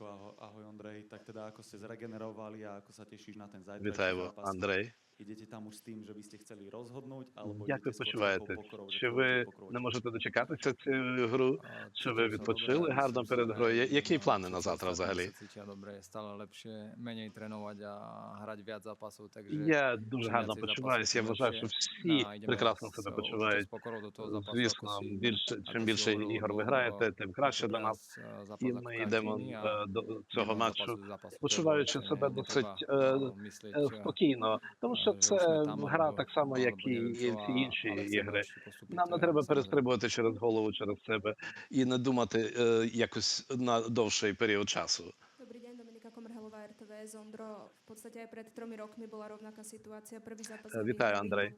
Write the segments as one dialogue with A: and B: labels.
A: Ahoj, ahoj Ondrej. Tak teda ako ste zregenerovali a ako sa tešíš na ten zajtrajší Vitajú.
B: Andrej.
A: Ідете там s tým, že by ste chceli rozhodnúť, alebo
B: Як ви почуваєте? Чи ви не можете дочекатися цю гру? Чи ви відпочили гарно перед грою? Які плани на завтра взагалі?
C: dobre, stále lepšie, menej trénovať a hrať viac zápasov, takže
B: Я дуже гарно почуваюся. Я вважаю, що всі прекрасно себе почувають.
C: з запасу,
B: Звісно, більше чим більше ігор ви граєте, тим краще для нас.
C: е,
B: І ми йдемо е, до цього матчу,
C: запасу.
B: почуваючи себе досить спокійно, тому що
C: е,
B: це
C: що ми там
B: гра так само, як і всі інші
C: це
B: ігри. Нам не треба перестрибувати через голову, через себе і не думати е, якось на довший період часу.
D: Dobrý deň, Dominika Komrhelová, RTVS. Ondro, v podstate aj pred tromi rokmi bola rovnaká situácia. Prvý zápas
B: Е, Вітаю, Андрей.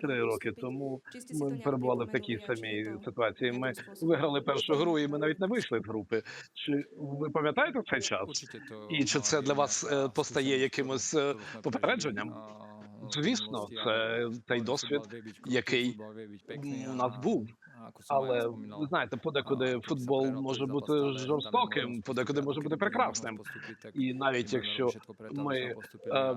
B: Три роки тому ми перебували в такій самій ситуації. Ми виграли першу гру, і ми навіть не вийшли з групи. Чи ви пам'ятаєте цей час? І чи це для вас, е, постає якимось, е, попередженням? Звісно, це
C: футбол
B: досвід, який у нас був. Але ви знаєте, подекуди футбол може бути жорстоким, подекуди може бути прекрасним. І навіть якщо ми е, е,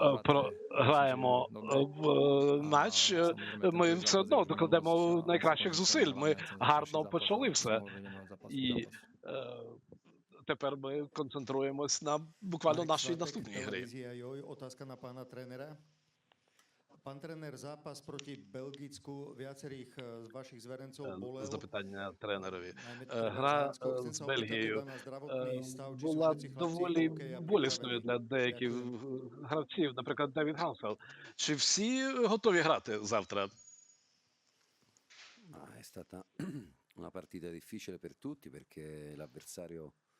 B: е, програємо в матч, ми все одно докладемо найкращих зусиль. Ми гарно почали все. І тепер ми концентруємось на буквально нашій наступній грі.
E: pána trénera. Pán tréner, zápas proti Belgicku viacerých eh, z vašich zverencov
B: Е,
E: bolel.
B: Запитання тренерові. Е, Гра е, з Бельгією е, була доволі болісною для деяких гравців, наприклад, Девід Гансел. Чи всі готові грати завтра?
F: Ma è stata una partita difficile per tutti perché l'avversario
B: Е,
F: eh,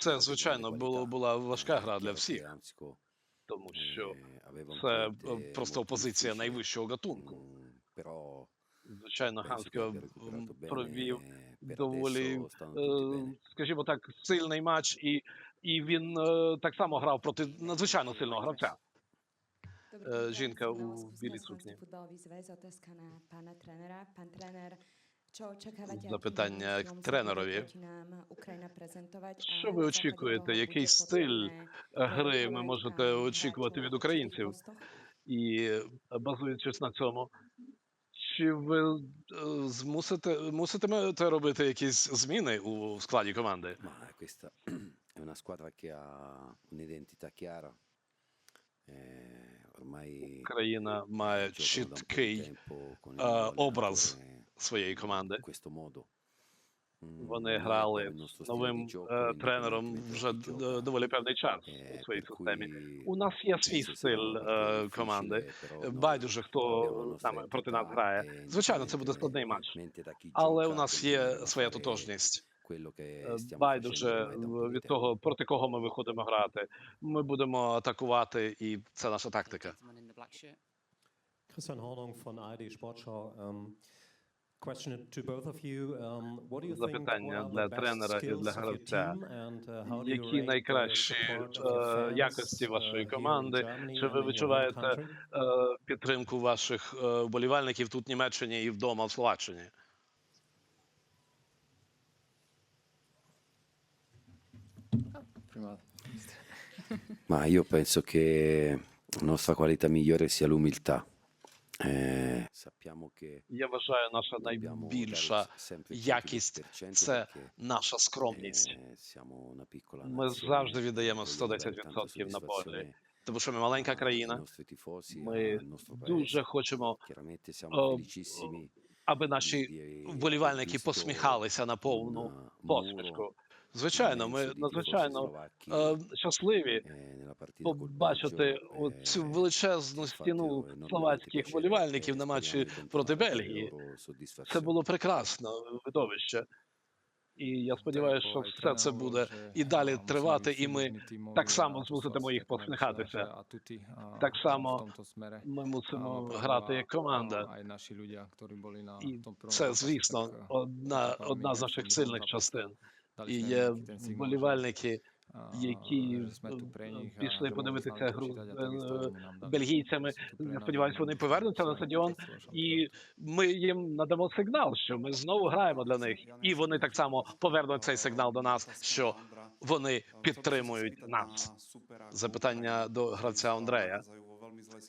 B: Це, звичайно, було, була важка гра для всіх, тому що це е, просто опозиція найвищого гатунку. Звичайно,
F: bene
B: провів доволі, е, скажімо так, сильний матч, і, і він е, так само грав проти надзвичайно сильного гравця.
G: Dobrý
B: Eh,
G: deň,
B: Žinka Запитання?
G: А
B: Що ви очікуєте? Який стиль гри ви можете очікувати від українців? І е, базуючись на цьому, чи ви е, змусите муситимете робити якісь зміни у складі команди?
F: Questa è una squadra che ha un'identità chiara. eh,
B: Україна має чіткий е, образ своєї команди.
F: Mm,
B: Вони грали з новим е, тренером вже доволі певний час
F: Eh,
B: у своїй системі. У нас є свій стиль е, команди. Байдуже, хто саме проти нас грає.
F: e
B: Звичайно, це буде складний матч, але у нас є своя тотожність.
F: Quello che
B: Е,
F: stiamo
B: Байдуже
F: facendo
B: від того, проти кого ми виходимо грати. Ми будемо атакувати, і це наша тактика.
H: Christian Hornung von ARD Sportschau. Um, question to both of you. Um, what do you think
B: Запитання
H: are
B: для тренера і для гравця.
H: uh,
B: Які найкращі е, якості
H: uh,
B: вашої команди? Чи ви відчуваєте е, підтримку ваших е, вболівальників тут в Німеччині і вдома в Словаччині?
C: Prima
F: Ma io penso che la nostra qualità migliore sia l'umiltà. Eh, sappiamo che
B: Я вважаю, наша найбільша
F: dare sempre il
B: якість
F: 110%
B: це наша скромність.
F: eh, siamo una piccola
B: Ми
F: nazione,
B: завжди віддаємо
F: vogliamo dare tanta
B: 110% на полі, тому що ми маленька країна. Ми дуже хочемо, е, аби наші вболівальники посміхалися на повну посмішку. Звичайно, ми
F: di tifosi
B: надзвичайно е, щасливі
F: eh, nella partita
B: побачити цю величезну стіну словацьких
F: e
B: на матчі проти Бельгії. Це було прекрасне видовище. І я сподіваюся, що все це буде і далі тривати, і ми так само змусимо їх посміхатися. Так само ми мусимо грати як команда. І це, звісно, одна, одна з наших сильних частин. І є вболівальники, які пішли подивитися гру е, бельгійцями. Сподіваюсь, вони повернуться на стадіон, і ми їм надамо сигнал, що ми знову граємо для них, і вони так само повернуть цей сигнал до нас, що вони підтримують нас. Запитання до гравця Андрея.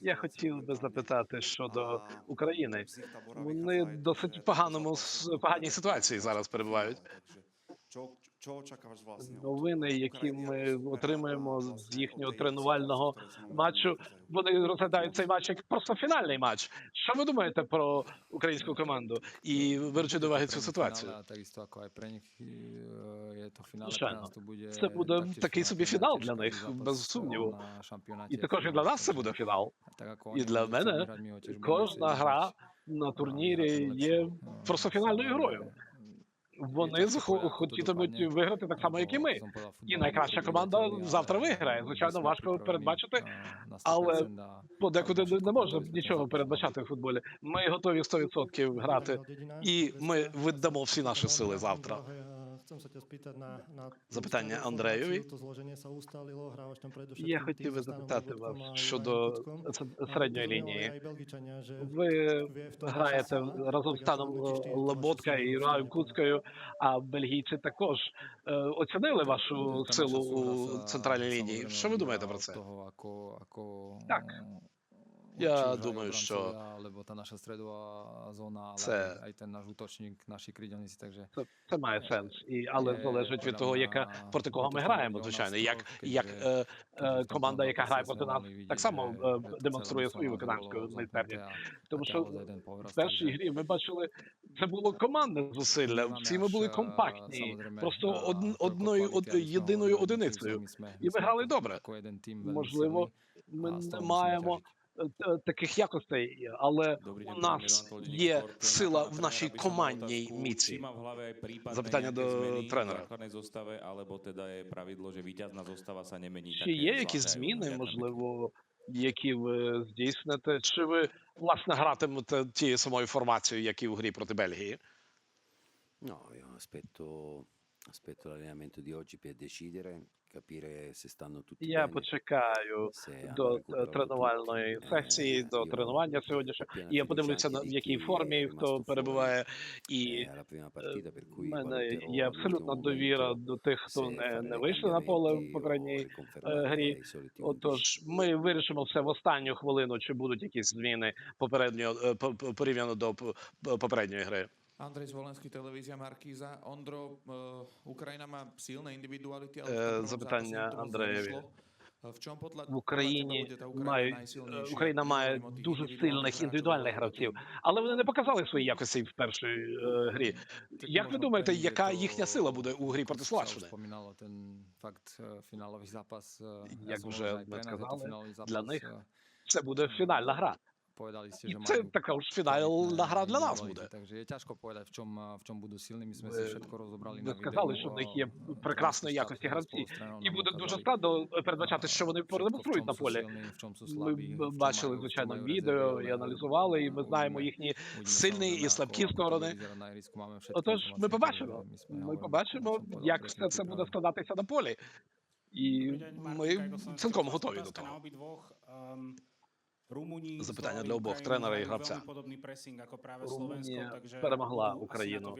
B: Я хотів би запитати щодо України. Вони досить поганому поганій ситуації зараз перебувають. Новини, які ми отримуємо з їхнього тренувального матчу, вони розглядають цей матч як просто фінальний матч. Що ви думаєте про українську команду? І беручи до уваги цю ситуацію?
C: Pre
B: Звичайно. Це буде такий собі фінал для них, без
C: e,
B: сумніву.
C: на шампіонаті
B: І також і для нас це буде фінал. І для мене
C: теж будемо
B: Кожна гра на турнірі є.
C: Е,
B: просто фінальною грою. Вони хотітимуть виграти так само, як і ми. І найкраща команда завтра виграє. Звичайно, важко передбачити,
C: а, на 100%,
B: але подекуди не можна нічого передбачати в футболі. Ми готові 100% грати, і ми віддамо всі наші сили завтра. Запитання Андреєві. Я хотів би запитати вас щодо середньої лінії. Ви граєте разом з Таном Лоботка і Раєм Куцькою, а бельгійці також оцінили вашу силу у центральній лінії. Що ви думаєте про це?
C: Toho, ako, ako,
B: Так. Я думаю, що
C: Alebo tá naša stredová zóna, ale
B: Це- це, має сенс, і але залежить від того, яка проти кого ми граємо, звичайно. Як як е, е, команда, яка грає проти нас, так само е, демонструє свою виконавську майстерність. Тому що в першій грі ми бачили, це було командне зусилля. Всі ми були компактні, просто од, одною од, єдиною одиницею. І
C: my
B: ми грали добре. Можливо, ми не маємо таких якостей, але у нас є сила в нашій командній міці. Запитання до тренера. Чи є якісь зміни, можливо, які ви здійсните? Чи ви власне гратимете тією самою формацією, як і у грі проти Бельгії?
F: No, io aspetto, aspetto l'allenamento di oggi per decidere, capire se stanno tutti
B: Я
F: bene,
B: почекаю
F: se hanno
B: до е,
F: recuperato
B: тренувальної
F: tutti.
B: сесії,
F: Eh,
B: до
F: io
B: тренування сьогоднішнього.
F: piena
B: І я
F: fiducia
B: подивлюся
F: anche
B: на
F: di
B: в якій
F: chi
B: формі хто
F: rimasto
B: перебуває, і
F: eh, alla prima partita, per
B: в
F: cui
B: мене
F: valuterò
B: є
F: all'ultimo
B: абсолютна довіра
F: momento
B: до тих, хто
F: se
B: не,
F: fare
B: не
F: dei
B: вийшли на поле
F: cambiamenti
B: в попередній
F: o riconfermare
B: грі.
F: i soliti
B: Отож, ми вирішимо все в останню хвилину, чи будуть якісь зміни попередньо е, по- по- порівняно до п- п- попередньої гри.
I: Andrej Zvolenský, televízia Markíza. Ondro, uh, Ukrajina má silné individuality, ale
B: Е, запитання Андреєві.
I: В чому
B: В Україні мають? Україна має дуже сильних індивідуальних гравців, але вони не показали свої якості в першій е, грі. Як ви думаєте, яка їхня сила буде у грі проти Словаччини?
C: е, е,
B: Як вже ми сказали, для них
C: е,
B: Це буде фінальна гра.
C: Povedali ste,
B: І
C: že
B: це
C: majú
B: також фінальна гра для нас буде.
C: Takže je ťažko povedať, v čom, v čom budú silní. My sme
B: Ви-
C: si všetko rozobrali na
B: сказали,
C: videu,
B: що в них є прекрасної якості гравці, І буде дуже складно передбачати, що вони продемонструють на
C: sú
B: полі.
C: в чому
B: Ми
C: в
B: бачили, звичайно, відео і аналізували, і ми знаємо їхні сильні і слабкі сторони. Отож, ми побачимо. Ми побачимо, як все це буде складатися на полі. І ми цілком готові до того.
J: Запитання для обох тренера і гравця.
B: Румунія перемогла Україну.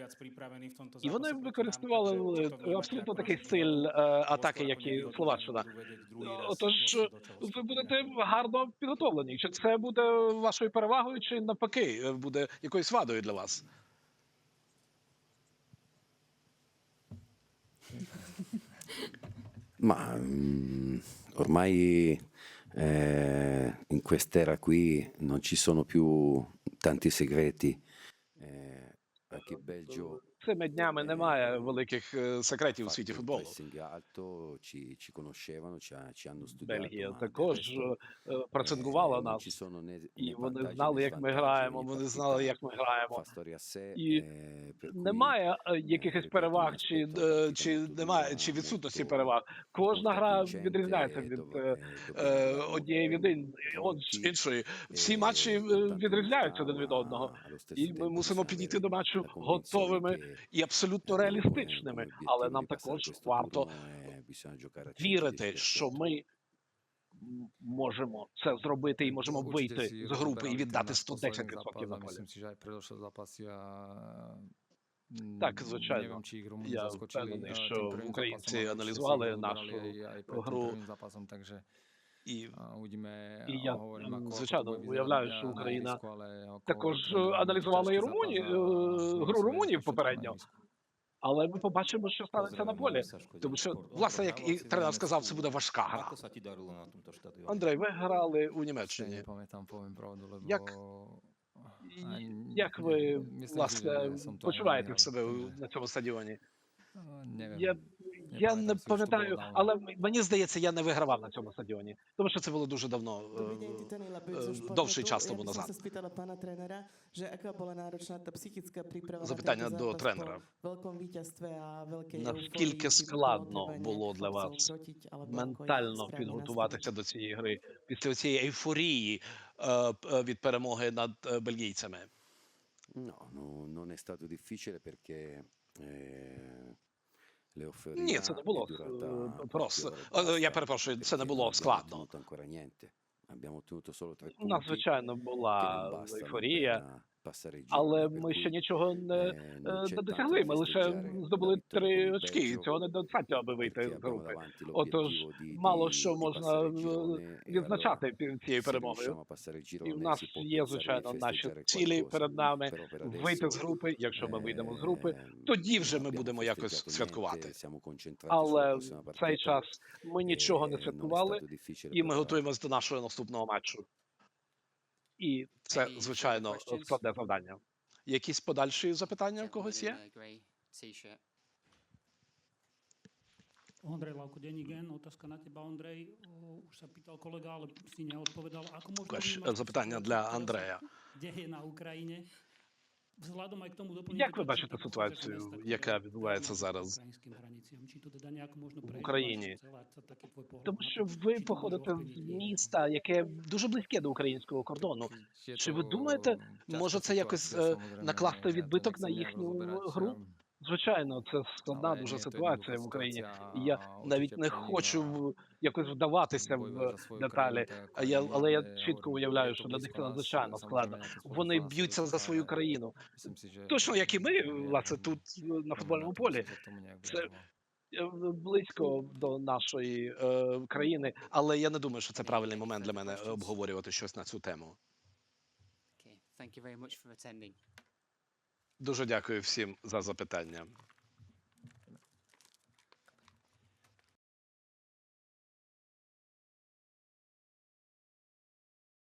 B: І вони використовували е, абсолютно такий стиль е, атаки, як і Словаччина. Отож, ви будете гарно підготовлені. Чи це буде вашою перевагою, чи навпаки е, буде якоюсь вадою для вас?
F: Ma ormai eh, in quest'era qui non ci sono più tanti segreti. Eh, anche Belgio
B: Цими днями немає великих е, секретів у світі футболу. Бельгія також е,
F: eh, non
B: нас, і вони знали, як ми граємо, вони знали, як ми граємо. І
F: eh,
B: Немає е, якихось переваг, чи, е, чи немає, чи відсутності переваг. Кожна гра відрізняється від е, е,
F: dobbiamo
B: однієї від ін- іншої. Всі
F: eh,
B: матчі е, відрізняються один від одного. І ми мусимо підійти до матчу готовими і абсолютно реалістичними. Але нам також варто
F: turno bisogna giocare a 110%.
B: вірити, що ми можемо це зробити і можемо вийти з групи і віддати
C: náš posledný
B: 110% на полі. Так, звичайно. Я впевнений,
C: е,
B: що українці аналізували нашу гру. І І я, звичайно, уявляю, що Україна також аналізувала і
C: тяжкий
B: Румуні,
C: запас,
B: е, гру Румунів попередньо. Але ми побачимо, що станеться на полі. Тому що, власне, як і тренер сказав, це буде важка гра. Андрей, ви грали у Німеччині. Як- Як ви, власне, почуваєте в себе на цьому стадіоні? Я,
C: Не
B: я не
C: пам'ятаю,
B: але мені здається, я не вигравав на цьому стадіоні, тому що це було дуже давно, е, е,
K: Športnetu.
B: довший час тому назад. Запитання до тренера. Наскільки складно було для вас ментально підготуватися до цієї гри після цієї ейфорії е, е, від перемоги над е, бельгійцями?
F: No, no, non è stato difficile perché eh,
B: Ні, це не було е, просто.
F: e
B: Е, Я перепрошую, це не було складно.
F: ottenuto ancora niente. Abbiamo ottenuto solo tre
B: У нас,
F: punti
B: звичайно,
F: che non
B: була ейфорія, але ми ще нічого не
F: eh,
B: е, досягли. Ми лише здобули три очки, і цього недостатньо, аби вийти з групи. Отож, мало що можна е,
F: e
B: відзначати цією перемогою. І в нас є, звичайно, наші цілі перед нами. Вийти з групи, якщо ми вийдемо з групи,
F: ehm,
B: тоді вже ми будемо якось святкувати. Але в цей час ми нічого
F: e
B: не святкували, і ми готуємося до нашого наступного матчу. І це, звичайно, складне завдання. Якісь подальші запитання в когось є?
L: Ondrej Lavko, denní gen, otázka na teba, Ondrej. O, Už sa pýtal kolega, ale si neodpovedal. Ako možno
B: Також
L: vnímaš
B: запитання для Андрея.
L: Ukrajine.
B: Як ви бачите ситуацію, яка відбувається зараз
L: українським границям? Чи то teda як можна
B: в Україні? Тому що ви походите з міста, яке дуже близьке до українського кордону. Чи ви думаєте, може це якось е, накласти відбиток на їхню гру? Звичайно, це складна
C: але
B: дуже
C: ні,
B: ситуація в Україні. І я навіть не хочу якось вдаватися в деталі. Я, але я чітко уявляю, що для них це надзвичайно складно. Вони б'ються за свою країну. Точно, як і ми, власне, тут е, на футбольному полі. Це е, близько до нашої е, країни, але я не думаю, що це правильний момент для мене е, обговорювати щось на цю тему. Дуже дякую всім за запитання.